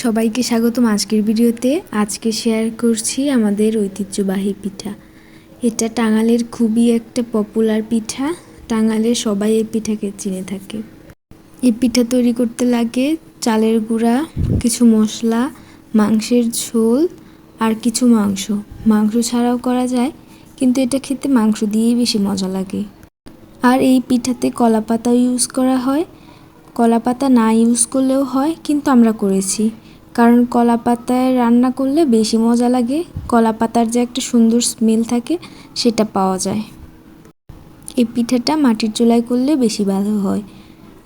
সবাইকে স্বাগতম আজকের ভিডিওতে। আজকে শেয়ার করছি আমাদের ঐতিহ্যবাহী পিঠা। এটা টাঙ্গালের খুবই একটা পপুলার পিঠা। টাঙ্গালের সবাই এই পিঠাকে চিনে থাকে। এই পিঠা তৈরি করতে লাগে চালের গুঁড়া, কিছু মশলা, মাংসের ঝোল আর কিছু মাংস। মাংস ছাড়াও করা যায়, কিন্তু এটা খেতে মাংস দিয়েই বেশি মজা লাগে। আর এই পিঠাতে কলা পাতাও ইউজ করা হয়। কলা পাতা না ইউজ করলেও হয়, কিন্তু আমরা করেছি। কারণ কলা পাতায় রান্না করলে বেশি মজা লাগে কলা পাতার যে একটা সুন্দর স্মেল থাকে, সেটা পাওয়া যায়। এই পিঠাটা মাটির চুলায় করলে বেশি ভালো হয়।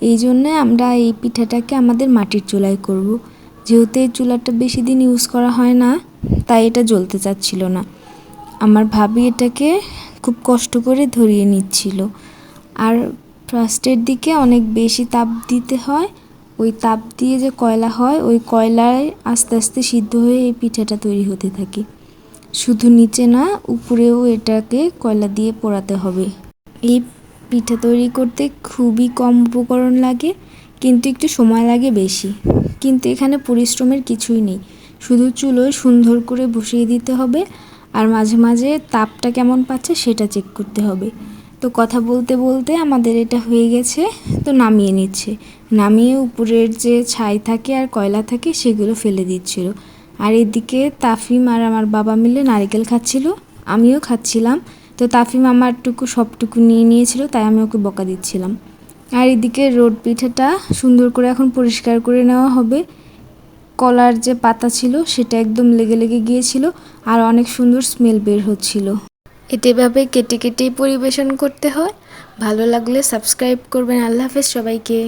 এই জন্যে আমরা এই পিঠাটাকে আমাদের মাটির চুলায় করব। যেহেতু এই চুলাটা বেশি দিন ইউজ করা হয় না, তাই এটা জ্বলতে চাচ্ছিল না। আমার ভাবি এটাকে খুব কষ্ট করে ধরিয়ে নিচ্ছিল। আর ফার্স্টের দিকে অনেক বেশি তাপ দিতে হয়। ওই তাপ দিয়ে যে কয়লা হয়, ওই কয়লায় আস্তে আস্তে সিদ্ধ হয়ে এই পিঠাটা তৈরি হতে থাকে। শুধু নিচে না, উপরেও এটাকে কয়লা দিয়ে পোড়াতে হবে। এই পিঠা তৈরি করতে খুবই কম উপকরণ লাগে, কিন্তু একটু সময় লাগে বেশি। কিন্তু এখানে পরিশ্রমের কিছুই নেই। শুধু চুলোয় সুন্দর করে বসিয়ে দিতে হবে, আর মাঝে মাঝে তাপটা কেমন পাচ্ছে সেটা চেক করতে হবে। তো কথা বলতে বলতে আমাদের এটা হয়ে গেছে, তো নামিয়ে নিচ্ছে। নামিয়ে উপরের যে ছাই থাকে আর কয়লা থাকে সেগুলো ফেলে দিচ্ছিল। আর এদিকে তাফিম আর আমার বাবা মিলে নারিকেল খাচ্ছিল, আমিও খাচ্ছিলাম। তো তাফিম আমারটুকু সবটুকু নিয়ে নিয়েছিল, তাই আমি ওকে বকা দিচ্ছিলাম। আর এদিকে রোড পিঠাটা সুন্দর করে এখন পরিষ্কার করে নেওয়া হবে। কলার যে পাতা ছিল সেটা একদম লেগে লেগে গিয়েছিল, আর অনেক সুন্দর স্মেল বের হচ্ছিল। এটা এভাবে কেটে কেটেই পরিবেশন করতে হয়। ভালো লাগলে সাবস্ক্রাইব করবেন। আল্লাহ হাফেজ সবাইকে।